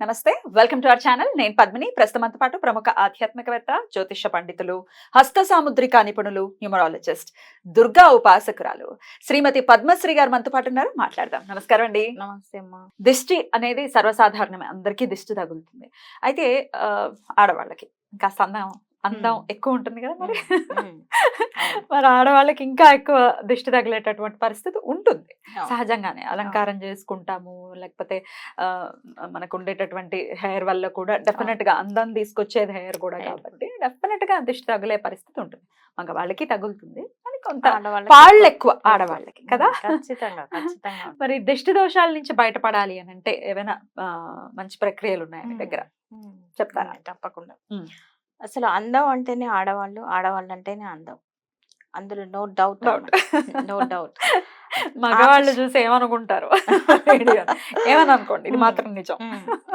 నమస్తే welcome to our channel. నేను పద్మిని. ప్రస్తుతంతో పాటు ప్రముఖ ఆధ్యాత్మికవేత్త జ్యోతిష పండితులు హస్త సాముద్రిక నిపుణులు న్యూమరాలజిస్ట్ దుర్గా ఉపాసకురాలు శ్రీమతి పద్మశ్రీ గారు మనతో పాటు ఉన్నారు. మాట్లాడదాం. నమస్కారం అండి. నమస్తే అమ్మా. దిష్టి అనేది సర్వసాధారణమే. అందరికీ దిష్టి తగులుతుంది. అయితే ఆడవాళ్ళకి కాస్త అందం అందం. ఎక్కువ ఉంటుంది కదా మరి. మరి ఆడవాళ్ళకి ఇంకా ఎక్కువ దిష్టి తగిలేటటువంటి పరిస్థితి ఉంటుంది. సహజంగానే అలంకారం చేసుకుంటాము లేకపోతే మనకు ఉండేటటువంటి హెయిర్ వల్ల కూడా డెఫినెట్గా అందం తీసుకొచ్చేది హెయిర్ కూడా. కాబట్టి డెఫినెట్గా దిష్టి తగిలే పరిస్థితి ఉంటుంది మగవాళ్ళకి తగులుతుంది కొంత ఆడవాళ్ళకి పాళ్ళు ఎక్కువ. ఆడవాళ్ళకి కదా మరి దిష్టి దోషాల నుంచి బయటపడాలి అని అంటే ఏమైనా మంచి ప్రక్రియలు ఉన్నాయి మీ మ్మ్. దగ్గర. చెప్తారా? తప్పకుండా. అసలు అందం అంటేనే ఆడవాళ్ళు ఆడవాళ్ళు అంటేనే అందం. అందులో నో డౌట్. No doubt. మగవాళ్ళు చూసి ఏమనుకుంటారు. ఏమని అనుకోండి ఇది. మాత్రం నిజం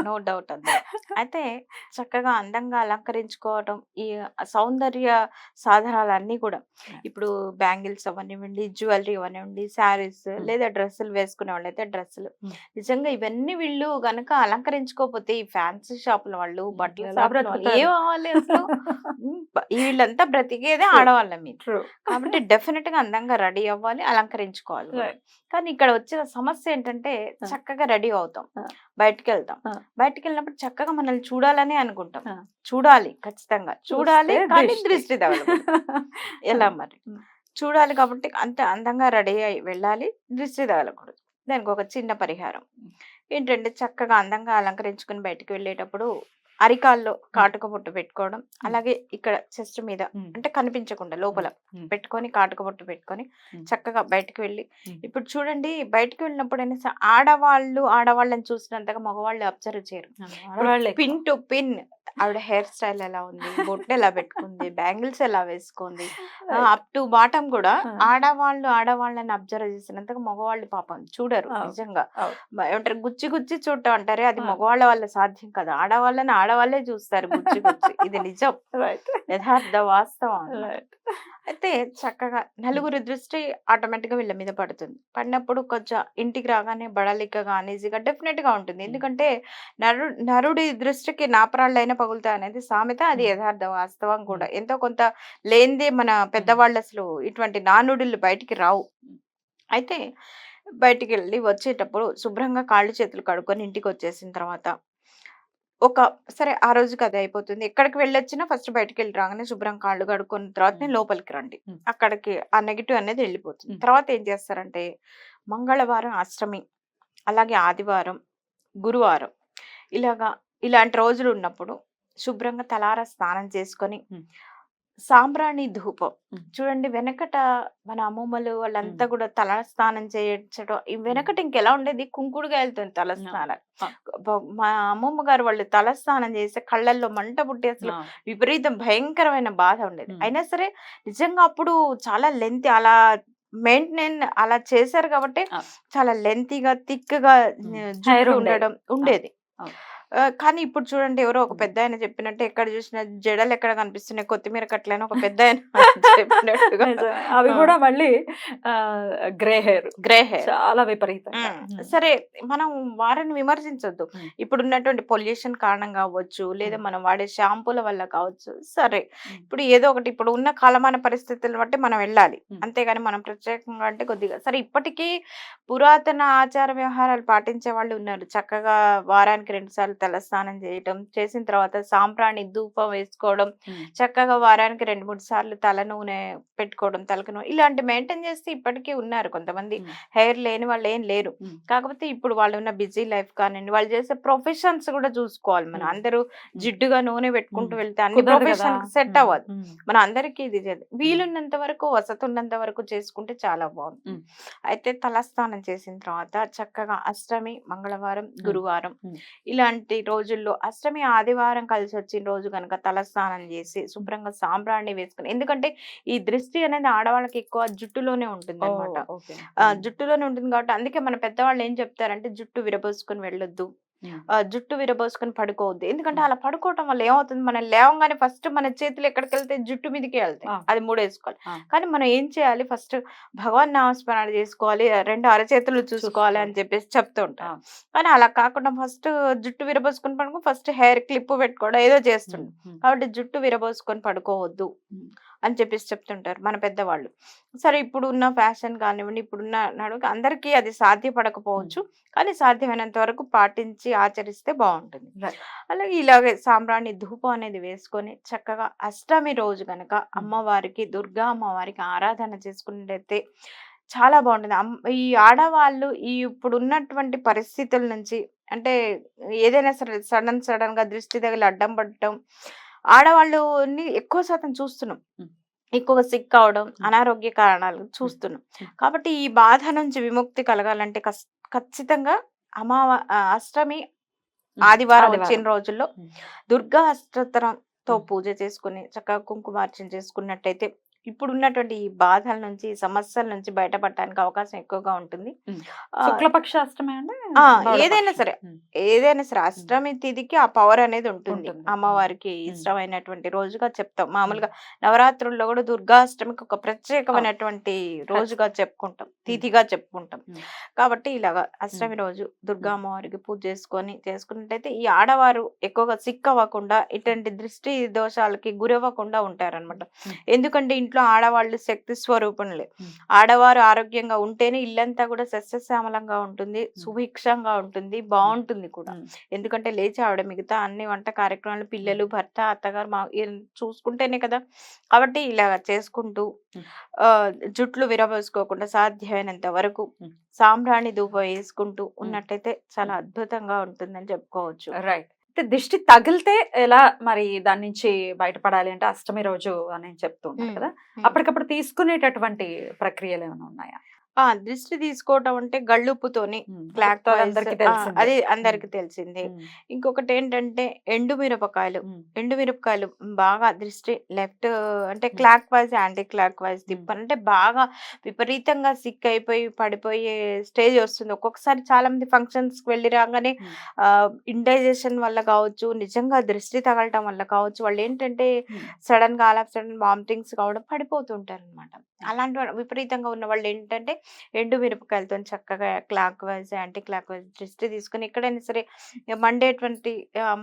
నో డౌట్ అందులో అయితే చక్కగా అందంగా అలంకరించుకోవటం ఈ సౌందర్య సాధనాలన్నీ కూడా ఇప్పుడు బ్యాంగిల్స్ అవనివ్వండి జ్యువెలరీ అవనివ్వండి శారీస్ Hmm. లేదా డ్రెస్సులు వేసుకునే వాళ్ళైతే డ్రెస్సులు Hmm. నిజంగా ఇవన్నీ వీళ్ళు గనక అలంకరించుకోకపోతే ఈ ఫ్యాన్సీ షాపుల వాళ్ళు బట్టల షాపుల వాళ్ళు బ్రతుకుతారు? ఏం బ- వీళ్ళంతా బ్రతికేదే. ఆడవాళ్ళ True. కాబట్టి డెఫినెట్గా అందంగా రెడీ అవ్వాలి అలంకరించుకోవాలి Right. కానీ ఇక్కడ వచ్చిన సమస్య ఏంటంటే. చక్కగా రెడీ అవుతాం. బయటికి వెళ్తాం. బయటికి వెళ్ళినప్పుడు చక్కగా మనల్ని చూడాలని అనుకుంటాం. చూడాలి ఖచ్చితంగా చూడాలి కానీ దృష్టి. ఎలా మరి. చూడాలి కాబట్టి అంత అందంగా రెడీ అయి వెళ్ళాలి దృష్టి తగలకూడదు దానికి ఒక చిన్న పరిహారం ఏంటంటే చక్కగా అందంగా అలంకరించుకుని బయటికి వెళ్ళేటప్పుడు అరికాల్లో కాటుక బొట్టు పెట్టుకోవడం అలాగే ఇక్కడ చెస్ట్ మీద. అంటే కనిపించకుండా లోపల. పెట్టుకొని కాటుక బొట్టు పెట్టుకొని. చక్కగా బయటికి వెళ్ళి. ఇప్పుడు చూడండి బయటికి వెళ్ళినప్పుడు అయినా ఆడవాళ్ళు ఆడవాళ్ళని చూసినంతగా మగవాళ్ళు అబ్జర్వ్ చేయరు. పిన్ టు పిన్ ఆవిడ హెయిర్ స్టైల్ ఎలా ఉంది బొట్టు ఎలా పెట్టుకుంది బ్యాంగిల్స్ ఎలా వేసుకుంది. అప్ టు బాటం కూడా. ఆడవాళ్ళు ఆడవాళ్ళని అబ్జర్వ్ చేసినంతగా మగవాళ్ళు పాపం చూడరు. నిజంగా ఏమంటారు గుచ్చి గుచ్చి చూడటం అంటారే అది. మగవాళ్ళ వల్ల సాధ్యం కదా ఆడవాళ్ళని ఆడవాళ్ళే చూస్తారు గుచ్చి గుచ్చి ఇది నిజం. యథార్థ వాస్తవం. అయితే చక్కగా నలుగురి దృష్టి ఆటోమేటిక్గా వీళ్ళ మీద పడుతుంది. పడినప్పుడు కొంచెం ఇంటికి రాగానే బడలికగా అనీజీగా డెఫినెట్గా ఉంటుంది ఎందుకంటే నరు నరుడి దృష్టికి నాపరాళ్ళైనా పగులుతాయి అనేది సామెత. అది. యథార్థ వాస్తవం కూడా. ఎంతో కొంత లేనిదే మన పెద్దవాళ్ళు అసలు ఇటువంటి నానుడులు బయటికి రావు. అయితే బయటికి వెళ్ళి వచ్చేటప్పుడు శుభ్రంగా కాళ్ళు చేతులు కడుక్కొని ఇంటికి వచ్చేసిన తర్వాత ఒక సరే ఆ రోజుకి అది అయిపోతుంది ఎక్కడికి వెళ్ళొచ్చినా ఫస్ట్ బయటికి వెళ్ళి రాగానే శుభ్రం కాళ్ళు కడుక్కున్న తర్వాతనే మ్మ్. లోపలికి రండి. అక్కడికి ఆ నెగిటివ్ అనేది వెళ్ళిపోతుంది. తర్వాత ఏం చేస్తారంటే మంగళవారం అష్టమి అలాగే ఆదివారం గురువారం ఇలాగా ఇలాంటి రోజులు ఉన్నప్పుడు శుభ్రంగా తలార స్నానం చేసుకొని. సాంబ్రాణి ధూపం. చూడండి వెనకట మన అమ్మమ్మలు వాళ్ళంతా కూడా తల స్నానం చేయించడం ఈ వెనకట ఇంకెలా ఉండేది కుంకుడుగాయలతో తల. స్నానాలు. బ- మా అమ్మమ్మ గారు వాళ్ళు తల స్నానం చేస్తే కళ్ళల్లో మంట పుట్టి అసలు. విపరీతం భయంకరమైన బాధ ఉండేది. అయినా సరే నిజంగా అప్పుడు చాలా లెంత్ అలా మెయింటైన్ అలా చేశారు కాబట్టి. చాలా లెంతీగా థిక్గా. ఉండడం ఉండేది. ఆ, కానీ ఇప్పుడు చూడండి ఎవరో ఒక. పెద్ద ఆయన చెప్పినట్టు ఎక్కడ చూసినా జడలు ఎక్కడ కనిపిస్తున్నాయి కొత్తిమీర కట్లైన ఒక పెద్ద ఆయన చెప్పినట్టుగా నిజమే. అవి ఆ. కూడా మళ్ళీ గ్రే హెయిర్ గ్రే హెయిర్ చాలా విపరీతంగా. సరే మనం వారిని విమర్శించొద్దు. ఇప్పుడు ఉన్నటువంటి పొల్యూషన్ కారణం కావచ్చు లేదా. మనం వాడే షాంపూల వల్ల కావచ్చు సరే. ఇప్పుడు ఏదో ఒకటి ఇప్పుడు ఉన్న కాలమాన పరిస్థితులను బట్టి మనం వెళ్ళాలి. అంతేగాని మనం ప్రత్యేకంగా అంటే కొద్దిగా సరే ఇప్పటికీ పురాతన ఆచార వ్యవహారాలు పాటించే వాళ్ళు ఉన్నారు చక్కగా వారానికి రెండు సార్లు తలస్నానం చేయటం చేసిన తర్వాత సాంప్రాణి ధూపం వేసుకోవడం. చక్కగా వారానికి రెండు మూడు సార్లు తల నూనె పెట్టుకోవడం తలకు నూనె ఇలాంటి మెయింటైన్ చేస్తే ఇప్పటికీ ఉన్నారు కొంతమంది. హెయిర్ లేని వాళ్ళు ఏం లేరు. కాకపోతే ఇప్పుడు వాళ్ళు ఉన్న బిజీ లైఫ్ కానివ్వండి వాళ్ళు చేసే ప్రొఫెషన్స్ కూడా చూసుకోవాలి మనం. అందరూ జిడ్డుగా నూనె పెట్టుకుంటూ. వెళ్తే అన్ని. Profession set. అవ్వదు. మన అందరికీ ఇది. వీలున్నంత వరకు వసతి ఉన్నంత వరకు చేసుకుంటే చాలా బాగుంటుంది మ్మ్. అయితే తలస్నానం చేసిన తర్వాత చక్కగా అష్టమి మంగళవారం గురువారం మ్మ్. ఇలాంటి రోజుల్లో అష్టమి ఆదివారం కలిసి వచ్చిన రోజు కనుక తలస్నానం చేసి శుభ్రంగా సాంబ్రాణి వేసుకుని ఎందుకంటే ఈ దృష్టి అనేది ఆడవాళ్ళకి ఎక్కువ జుట్టులోనే ఉంటుంది అనమాట జుట్టులోనే ఉంటుంది కాబట్టి అందుకే మన పెద్దవాళ్ళు ఏం చెప్తారంటే జుట్టు విరబోసుకొని వెళ్ళొద్దు. జుట్టు విరబోసుకొని పడుకోవద్దు. ఎందుకంటే. అలా పడుకోవటం వల్ల ఏమవుతుంది? మనం లేవగానే ఫస్ట్ మన చేతులు ఎక్కడికి వెళ్తే జుట్టు మీదకి వెళ్తాయి. అది మూడేసుకోవాలి. కానీ మనం ఏం చేయాలి? ఫస్ట్ భగవాన్ నామస్మరణ చేసుకోవాలి. రెండు అరచేతులు చూసుకోవాలి అని చెప్పేసి చెప్తూ ఉంటాం. కానీ అలా కాకుండా ఫస్ట్ జుట్టు విరబోసుకొని పడుకో ఫస్ట్ హెయిర్ క్లిప్ పెట్టుకోవడం ఏదో చేస్తుంటాం. కాబట్టి జుట్టు విరబోసుకొని పడుకోవద్దు. అని చెప్పేసి చెప్తుంటారు మన పెద్దవాళ్ళు. సరే ఇప్పుడున్న ఫ్యాషన్ కానివ్వండి ఇప్పుడున్న నడుగు అందరికీ అది సాధ్యపడకపోవచ్చు. కానీ సాధ్యమైనంత వరకు పాటించి ఆచరిస్తే బాగుంటుంది. అలాగే ఇలాగే సాంబ్రాణి ధూపం అనేది వేసుకొని చక్కగా అష్టమి రోజు గనక అమ్మవారికి దుర్గా అమ్మవారికి ఆరాధన చేసుకున్నట్టయితే చాలా బాగుంటుంది. ఈ ఆడవాళ్ళు ఈ ఇప్పుడు ఉన్నటువంటి పరిస్థితుల నుంచి అంటే ఏదైనా సరే సడన్ సడన్గా దృష్టి తగిలి అడ్డం పడటం ఆడవాళ్ళని ఎక్కువ శాతం చూస్తున్నాం. ఎక్కువగా సిక్ అవడం అనారోగ్య కారణాలు చూస్తున్నాం. కాబట్టి ఈ బాధ నుంచి విముక్తి కలగాలంటే ఖచ్చితంగా అమావా అష్టమి ఆదివారం వచ్చిన రోజుల్లో. దుర్గా అష్టోత్తరంతో Mm. పూజ చేసుకుని చక్కగా కుంకుమార్చన చేసుకున్నట్టయితే ఇప్పుడు ఉన్నటువంటి ఈ బాధల నుంచి సమస్యల నుంచి బయటపడటానికి అవకాశం ఎక్కువగా ఉంటుంది. శుక్లపక్ష అష్టమి ఏదైనా. సరే. ఏదైనా సరే అష్టమి తిథికి ఆ పవర్ అనేది ఉంటుంది. అమ్మవారికి. ఇష్టమైనటువంటి రోజుగా చెప్తాం. మామూలుగా నవరాత్రుల్లో కూడా దుర్గాష్టమికి ఒక ప్రత్యేకమైనటువంటి రోజుగా చెప్పుకుంటాం. తిథిగా చెప్పుకుంటాం. కాబట్టి ఇలాగా అష్టమి రోజు దుర్గా అమ్మవారికి పూజ చేసుకొని చేసుకున్నట్టయితే ఈ ఆడవారు ఎక్కువగా సిక్ అవ్వకుండా ఇటువంటి దృష్టి దోషాలకి గురవ్వకుండా ఉంటారన్నమాట. Mm. ఎందుకంటే ఇంట్లో ఆడవాళ్ళు శక్తి స్వరూపంలే Mm. ఆడవారు ఆరోగ్యంగా ఉంటేనే ఇల్లంతా కూడా సస్యశ్యామలంగా ఉంటుంది సుభిక్షంగా ఉంటుంది బాగుంటుంది కూడా. ఎందుకంటే లేచి ఆవిడ మిగతా అన్ని వంట కార్యక్రమాలు పిల్లలు భర్త అత్తగారు మా చూసుకుంటేనే కదా. కాబట్టి ఇలా చేసుకుంటూ. ఆ, జుట్లు విరబోసుకోకుండా సాధ్యమైనంత వరకు. సాంబ్రాణి ధూపం వేసుకుంటూ ఉన్నట్టయితే చాలా అద్భుతంగా ఉంటుందని చెప్పుకోవచ్చు. రైట్. అయితే దిష్టి తగిలితే ఎలా మరి దాని నుంచి బయటపడాలి అంటే అష్టమి రోజు అని చెప్తూ ఉంటారు. కదా. అప్పటికప్పుడు తీసుకునేటటువంటి ప్రక్రియలు ఏమైనా ఉన్నాయా ఆ దృష్టి తీసుకోవటం అంటే గళ్ళుప్పుతోని. క్లాక్ అది అందరికీ తెలిసిందే. అది అందరికి తెలిసిందే ఉమ్. ఇంకొకటి ఏంటంటే ఎండు మిరపకాయలు. ఎండు మిరపకాయలు బాగా దృష్టి లెఫ్ట్ అంటే. Clockwise anticlockwise మ్మ్. తిప్పాలి అంటే బాగా విపరీతంగా సిక్ అయిపోయి పడిపోయే స్టేజ్ వస్తుంది ఒక్కొక్కసారి చాలా మంది ఫంక్షన్స్కి వెళ్ళి రాగానే. ఇండైజెషన్ వల్ల కావచ్చు నిజంగా దృష్టి తగలటం వల్ల కావచ్చు వాళ్ళు ఏంటంటే. సడన్గా ఆల్ ఆఫ్ సడన్ వామిటింగ్స్ కావడం పడిపోతుంటారు అనమాట అలాంటి విపరీతంగా ఉన్న వాళ్ళు ఏంటంటే ఎండు మిరపకాయలతో చక్కగా clockwise anticlockwise దృష్టి తీసుకుని ఎక్కడైనా సరే మండేటువంటి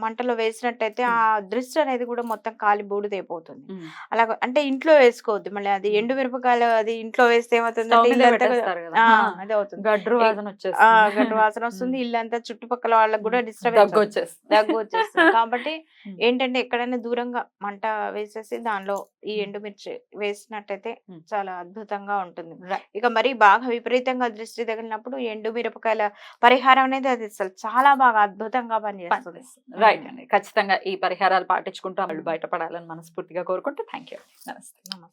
మంటలో వేసినట్టయితే ఆ దృష్టి అనేది కూడా మొత్తం కాలి బూడిదైపోతుంది. అలా అంటే ఇంట్లో వేసుకోవద్దు మళ్ళీ అది ఎండు మిరపకాయలు అది ఇంట్లో వేస్తే ఆ. అదే అవుతుంది గడ్రు ఏ- వాసన గడ్డు వాసన వస్తుంది. ఇల్లంతా చుట్టుపక్కల వాళ్ళకి కూడా ఉమ్. డిస్టర్బ్ దగ్గు వచ్చేస్తుంది దగ్గు వచ్చేస్తుంది కాబట్టి. ఏంటంటే ఎక్కడైనా దూరంగా మంట వేసేసి దానిలో ఈ. ఎండుమిర్చి వేసినట్టయితే. చాలా అద్భుతంగా ఉంటుంది. ఇక మరి బాగా విపరీతంగా దృష్టి తగిలినప్పుడు ఎండు మిరపకాయల పరిహారం అనేది అది అసలు చాలా బాగా అద్భుతంగా పనిచేస్తుంది. రైట్ అండి. ఖచ్చితంగా ఈ పరిహారాలు పాటించుకుంటూ. వాళ్ళు బయటపడాలని మనస్ఫూర్తిగా కోరుకుంటూ థ్యాంక్ యూ నమస్తే. నమస్తే.